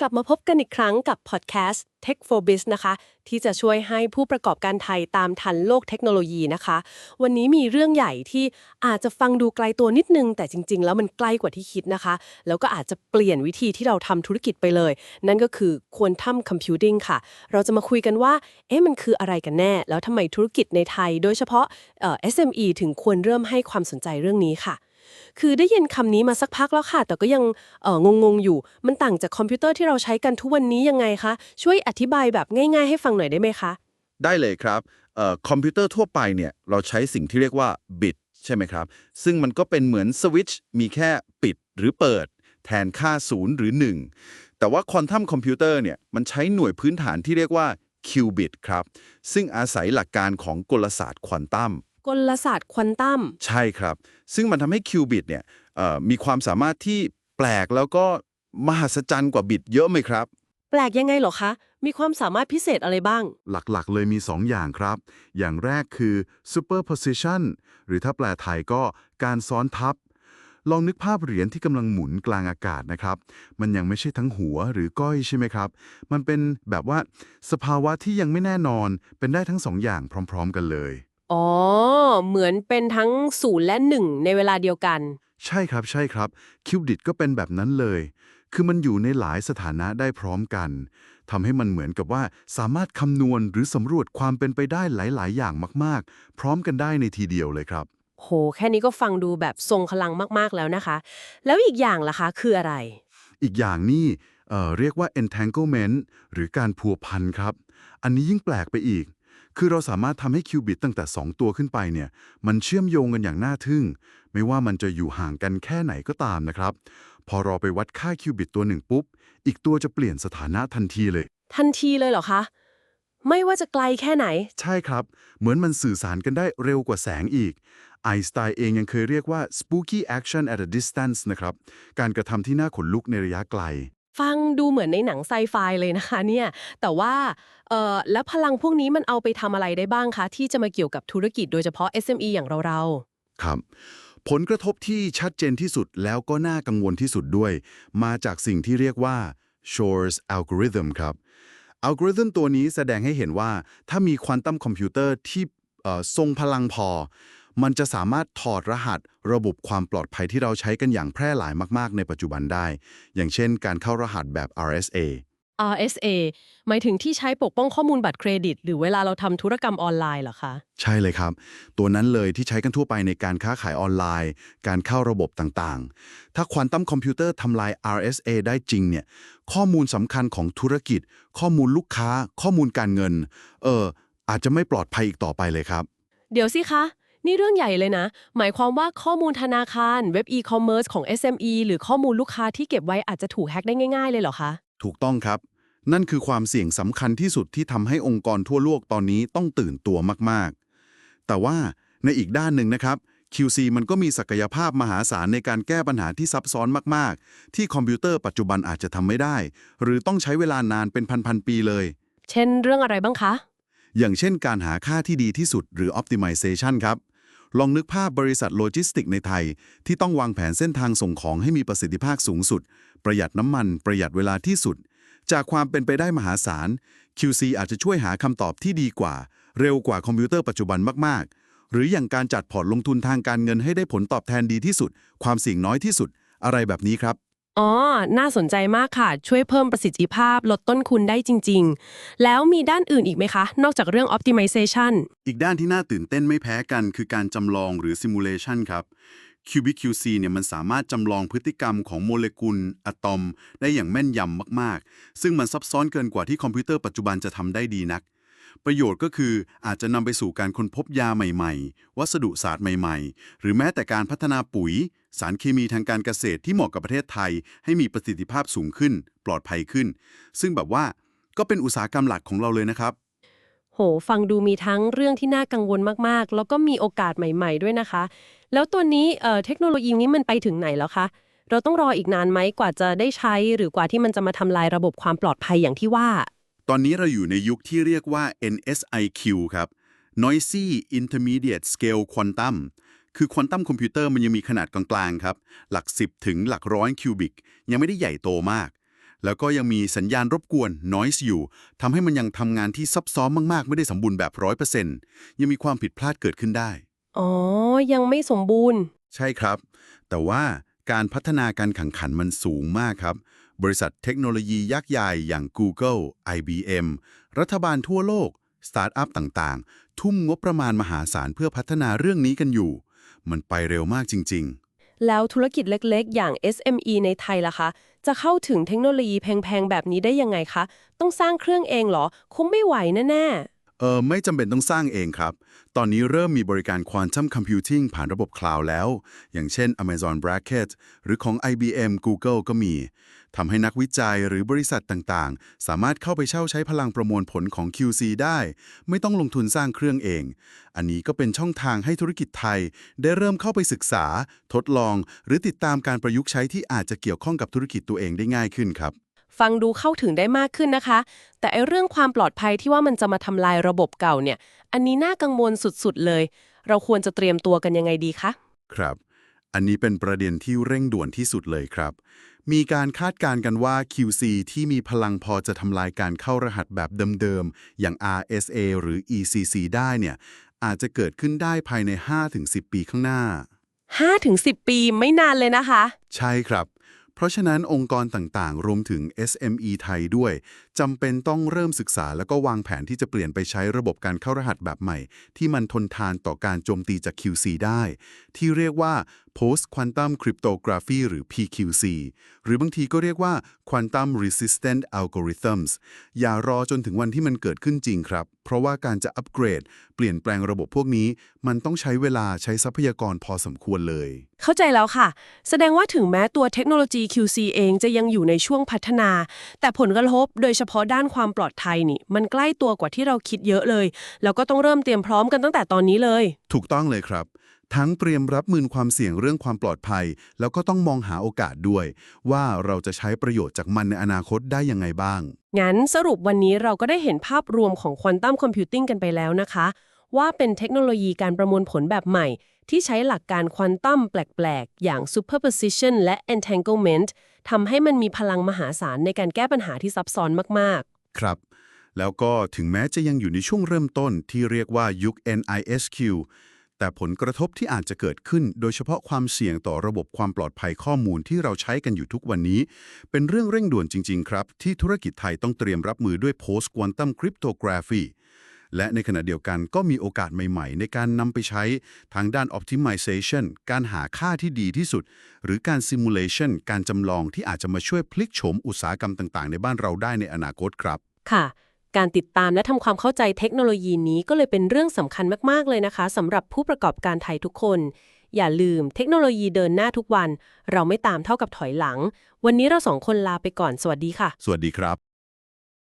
กลับมาพบกันอีกครั้งกับพอดแคสต์ Tech for Biz นะคะ ที่จะช่วยให้ผู้ประกอบการไทยตามทันโลกเทคโนโลยีนะคะ วันนี้มีเรื่องใหญ่ที่อาจจะฟังดูไกลตัวนิดนึง แต่จริง ๆ แล้วมันใกล้กว่าที่คิดนะคะ แล้วก็อาจจะเปลี่ยนวิธีที่เราทำธุรกิจไปเลย นั่นก็คือ Quantum Computing ค่ะ เราจะมาคุยกันว่า เอ๊ะมันคืออะไรกันแน่ แล้วทำไมธุรกิจในไทย โดยเฉพาะเอ่อ SME ถึงควรเริ่มให้ความสนใจเรื่องนี้ค่ะ คือได้ยินคำนี้มาสักพักแล้วค่ะ แต่ก็ยังเอองงๆอยู่ มันต่างจากคอมพิวเตอร์ที่เราใช้กันทุกวันนี้ยังไงคะ ช่วยอธิบายแบบง่าย ๆ ให้ฟังหน่อยได้ไหมคะ ได้เลยครับเอ่อคอมพิวเตอร์ทั่วไปเนี่ยเราใช้สิ่งที่เรียกว่าบิตใช่ไหมครับ ซึ่งมันก็เป็นเหมือนสวิตช์มีแค่ปิดหรือเปิด แทนค่า 0 หรือ 1 แต่ว่าควอนตัมคอมพิวเตอร์เนี่ยมันใช้หน่วยพื้นฐานที่เรียกว่าคิวบิตครับ ซึ่งอาศัยหลักการของกลศาสตร์ควอนตัม กลศาสตร์ควอนตัมใช่ครับ ซึ่งมันทำให้คิวบิตเนี่ยเอ่อมีความสามารถที่แปลกแล้วก็มหัศจรรย์กว่าบิตเยอะไหมครับ แปลกยังไงเหรอคะ มีความสามารถพิเศษอะไรบ้าง หลักๆ เลยมี 2 อย่างครับ อย่างแรกคือ superposition หรือถ้าแปลไทยก็การซ้อนทับ ลองนึกภาพเหรียญที่กำลังหมุนกลางอากาศนะครับ มันยังไม่ใช่ทั้งหัวหรือก้อยใช่ไหมครับ มันเป็นแบบว่าสภาวะที่ยังไม่แน่นอนเป็นได้ทั้งสองอย่างพร้อม ๆ กันเลย อ๋อ เหมือนเป็นทั้งศูนย์และหนึ่งในเวลาเดียวกัน ใช่ครับใช่ครับคิวบิตก็เป็นแบบนั้นเลย คือมันอยู่ในหลายสถานะได้พร้อมกันทำให้มันเหมือนกับว่าสามารถคำนวณหรือสำรวจความเป็นไปได้หลาย ๆ อย่างมาก ๆ พร้อมกันได้ในทีเดียวเลยครับ โห แค่นี้ก็ฟังดูแบบทรงพลังมากๆแล้วนะคะ แล้วอีกอย่างล่ะคะคืออะไร อีกอย่างนี่เอ่อเรียกว่า entanglement หรือการพัวพันครับ อันนี้ยิ่งแปลกไปอีก คือเราสามารถทำให้คิวบิตตั้งแต่ 2 ตัวขึ้นไปเนี่ยมันเชื่อมโยงกันอย่างน่าทึ่ง ไม่ว่ามันจะอยู่ห่างกันแค่ไหนก็ตามนะครับ พอเราไปวัดค่าคิวบิตตัวหนึ่งปุ๊บ อีกตัวจะเปลี่ยนสถานะทันทีเลย ทันทีเลยเหรอคะ ไม่ว่าจะไกลแค่ไหน ใช่ครับ เหมือนมันสื่อสารกันได้เร็วกว่าแสงอีกไอน์สไตน์เองยังเคยเรียกว่า spooky action at a distance นะครับ การกระทำที่น่าขนลุกในระยะไกล ฟังดูเหมือนในหนังไซไฟเลยนะคะเนี่ย แต่ว่าเอ่อแล้วพลังพวกนี้มันเอาไปทำอะไรได้บ้างคะ ที่จะมาเกี่ยวกับธุรกิจโดยเฉพาะ SME อย่างเราครับ ผลกระทบที่ชัดเจนที่สุดแล้วก็น่ากังวลที่สุดด้วย มาจากสิ่งที่เรียกว่า Shor's algorithm ครับอัลกอริทึมตัวนี้แสดงให้เห็นว่าถ้ามีควอนตัมคอมพิวเตอร์ที่เอ่อทรงพลังพอ มันจะสามารถถอดรหัสระบบความปลอดภัยที่เราใช้กันอย่างแพร่หลายมากๆ ในปัจจุบันได้ อย่างเช่น การเข้ารหัสแบบ RSA ๆ RSA หมายถึงที่ใช้ปกป้องข้อมูลบัตรเครดิต หรือเวลาเราทำธุรกรรมออนไลน์เหรอคะ ใช่เลยครับ ตัวนั้นเลยที่ใช้กันทั่วไปในการค้าขายออนไลน์ การเข้าระบบต่างๆ ถ้าควอนตัมคอมพิวเตอร์ทำลาย RSA ได้จริงเนี่ย ข้อมูลสำคัญของธุรกิจ ข้อมูลลูกค้า ข้อมูลการเงิน เอออาจจะไม่ปลอดภัยอีกต่อไปเลยครับ เดี๋ยวสิคะ นี่เรื่องใหญ่เลยนะ หมายความว่าข้อมูลธนาคาร เว็บอีคอมเมิร์ซของ SME หรือข้อมูลลูกค้าที่เก็บไว้อาจจะถูกแฮ็กได้ง่ายๆ เลยเหรอคะ ถูกต้องครับ นั่นคือความเสี่ยงสำคัญที่สุดที่ทำให้องค์กรทั่วโลกตอนนี้ต้องตื่นตัวมากๆ แต่ว่าในอีกด้านหนึ่งนะครับ QC มันก็มีศักยภาพมหาศาลในการแก้ปัญหาที่ซับซ้อนมากๆ ที่คอมพิวเตอร์ปัจจุบันอาจจะทำไม่ได้ หรือต้องใช้เวลานานเป็นพันๆปีเลย เช่นเรื่องอะไรบ้างคะ อย่างเช่นการหาค่าที่ดีที่สุดหรือ optimization ครับ ลองนึกภาพบริษัทโลจิสติกในไทย ที่ต้องวางแผนเส้นทางส่งของให้มีประสิทธิภาพสูงสุด ประหยัดน้ำมัน ประหยัดเวลาที่สุด จากความเป็นไปได้มหาศาล QC อาจจะช่วยหาคำตอบที่ดีกว่า เร็วกว่าคอมพิวเตอร์ปัจจุบันมาก ๆ หรืออย่างการจัดพอร์ตลงทุนทางการเงินให้ได้ผลตอบแทนดีที่สุด ความเสี่ยงน้อยที่สุด อะไรแบบนี้ครับ อ๋อ น่าสนใจมากค่ะ ช่วยเพิ่มประสิทธิภาพลดต้นทุนได้จริง ๆ แล้วมีด้านอื่นอีกไหมคะ นอกจากเรื่อง optimization อีกด้านที่น่าตื่นเต้นไม่แพ้กันคือการจำลองหรือ simulation ครับ Cubic QC เนี่ยมันสามารถจำลองพฤติกรรมของโมเลกุลอะตอม ได้อย่างแม่นยำมากๆ ซึ่งมันซับซ้อนเกินกว่าที่คอมพิวเตอร์ปัจจุบันจะทำได้ดีนัก ประโยชน์ก็คืออาจจะนำไปสู่การค้นพบยาใหม่ๆ วัสดุศาสตร์ใหม่ๆ หรือแม้แต่การพัฒนาปุ๋ย สารเคมีทางการเกษตรที่เหมาะกับประเทศไทย ให้มีประสิทธิภาพสูงขึ้น ปลอดภัยขึ้น ซึ่งแบบว่าก็เป็นอุตสาหกรรมหลักของเราเลยนะครับ โห ฟังดูมีทั้งเรื่องที่น่ากังวลมากๆ แล้วก็มีโอกาสใหม่ ๆ ด้วยนะคะ แล้วตัวนี้เอ่อเทคโนโลยีนี้มันไปถึงไหนแล้วคะ เราต้องรออีกนานไหมกว่าจะได้ใช้ หรือกว่าที่มันจะมาทำลายระบบความปลอดภัยอย่างที่ว่า ตอนนี้เราอยู่ในยุคที่เรียกว่า NSIQ ครับ Noisy Intermediate Scale Quantum คือควอนตัมคอมพิวเตอร์มันยังมีขนาดกลางๆครับ หลัก 10 ถึงหลักร้อยคิวบิก ยังไม่ได้ใหญ่โตมาก แล้วก็ยังมีสัญญาณรบกวน noise อยู่ทำให้มันยังทำงานที่ซับซ้อนมากๆ ไม่ได้สมบูรณ์แบบ 100%ยังมีความผิดพลาดเกิดขึ้นได้ อ๋อ ยังไม่สมบูรณ์ ใช่ครับ แต่ว่าการพัฒนาการแข่งขันมันสูงมากครับ บริษัทเทคโนโลยียักษ์ใหญ่อย่าง Google IBM รัฐบาลทั่วโลก สตาร์ทอัพต่างๆ ทุ่มงบประมาณมหาศาลเพื่อพัฒนาเรื่องนี้กันอยู่ มันไปเร็วมากจริง ๆ แล้วธุรกิจเล็กๆ อย่าง SME ในไทยล่ะคะ จะเข้าถึงเทคโนโลยีแพงๆ แบบนี้ได้ยังไงคะ ต้องสร้างเครื่องเองเหรอ คงไม่ไหวแน่ เออไม่จำเป็นต้องสร้างเองครับ ตอนนี้เริ่มมีบริการ Quantum Computing ผ่านระบบคลาวด์แล้ว อย่างเช่น Amazon Bracket หรือของ IBM Google ก็มีทำให้นักวิจัยหรือบริษัทต่างๆ สามารถเข้าไปเช่าใช้พลังประมวลผลของ QC ได้ ไม่ต้องลงทุนสร้างเครื่องเอง อันนี้ก็เป็นช่องทางให้ธุรกิจไทย ได้เริ่มเข้าไปศึกษา ทดลอง หรือติดตามการประยุกต์ใช้ที่อาจจะเกี่ยวข้องกับธุรกิจตัวเองได้ง่ายขึ้นครับ ฟังดูเข้าถึงได้มากขึ้นนะคะ แต่ไอเรื่องความปลอดภัยที่ว่ามันจะมาทำลายระบบเก่าเนี่ย อันนี้น่ากังวลสุดๆเลย เราควรจะเตรียมตัวกันยังไงดีคะ ครับ อันนี้เป็นประเด็นที่เร่งด่วนที่สุดเลยครับ มีการคาดการณ์กันว่า QC ที่มีพลังพอจะทำลายการเข้ารหัสแบบเดิมๆ อย่าง RSA หรือ ECC ได้เนี่ย อาจจะเกิดขึ้นได้ภายใน 5-10 ปีข้างหน้า 5-10 ปีไม่นานเลยนะคะ ใช่ครับ เพราะฉะนั้นองค์กรต่างๆ รวมถึง SME ไทยด้วยจำเป็นต้องเริ่มศึกษาแล้วก็วางแผนที่จะเปลี่ยนไปใช้ระบบการเข้ารหัสแบบใหม่ ที่มันทนทานต่อการโจมตีจาก QC ได้ ที่เรียกว่า Post Quantum Cryptography หรือ PQC หรือบางทีก็เรียกว่า Quantum Resistant Algorithms อย่ารอจนถึงวันที่มันเกิดขึ้นจริงครับ เพราะว่าการจะอัปเกรด เปลี่ยนแปลงระบบพวกนี้ มันต้องใช้เวลาใช้ทรัพยากรพอสมควรเลย เข้าใจแล้วค่ะ แสดงว่าถึงแม้ตัวเทคโนโลยี QC เองจะยังอยู่ในช่วงพัฒนา แต่ผลกระทบโดยเฉพาะด้านความปลอดภัยนี่ มันใกล้ตัวกว่าที่เราคิดเยอะเลย แล้วก็ต้องเริ่มเตรียมพร้อมกันตั้งแต่ตอนนี้เลย ถูกต้องเลยครับ ทั้งเตรียมรับมือความเสี่ยงเรื่องความปลอดภัย แล้วก็ต้องมองหาโอกาสด้วย ว่าเราจะใช้ประโยชน์จากมันในอนาคตได้ยังไงบ้าง งั้นสรุปวันนี้เราก็ได้เห็นภาพรวมของควอนตัมคอมพิวติ้งกันไปแล้วนะคะ ว่าเป็นเทคโนโลยีการประมวลผลแบบใหม่ ที่ใช้หลักการควอนตัมแปลก ๆ อย่าง superposition และ entanglement ทำให้มันมีพลังมหาศาลในการแก้ปัญหาที่ซับซ้อนมากครับ แล้วก็ถึงแม้จะยังอยู่ในช่วงเริ่มต้นที่เรียกว่ายุค NISQ แต่ผลกระทบที่อาจจะเกิดขึ้น โดยเฉพาะความเสี่ยงต่อระบบความปลอดภัยข้อมูลที่เราใช้กันอยู่ทุกวันนี้ เป็นเรื่องเร่งด่วนจริง ๆ ครับ ที่ธุรกิจไทยต้องเตรียมรับมือด้วย post quantum cryptography และในขณะเดียวกันก็มีโอกาสใหม่ๆ ในการนำไปใช้ทางด้าน optimization การหาค่าที่ดีที่สุด หรือการ simulation การจำลองที่อาจจะมาช่วยพลิกโฉมอุตสาหกรรมต่างๆ ในบ้านเราได้ในอนาคตครับ ค่ะ การติดตามและทำความเข้าใจเทคโนโลยีนี้ก็เลยเป็นเรื่องสำคัญมาก ๆ เลยนะคะสำหรับผู้ประกอบการไทยทุกคน อย่าลืมเทคโนโลยีเดินหน้าทุกวัน เราไม่ตามเท่ากับถอยหลัง วันนี้เราสองคนลาไปก่อน สวัสดีค่ะ สวัสดีครับ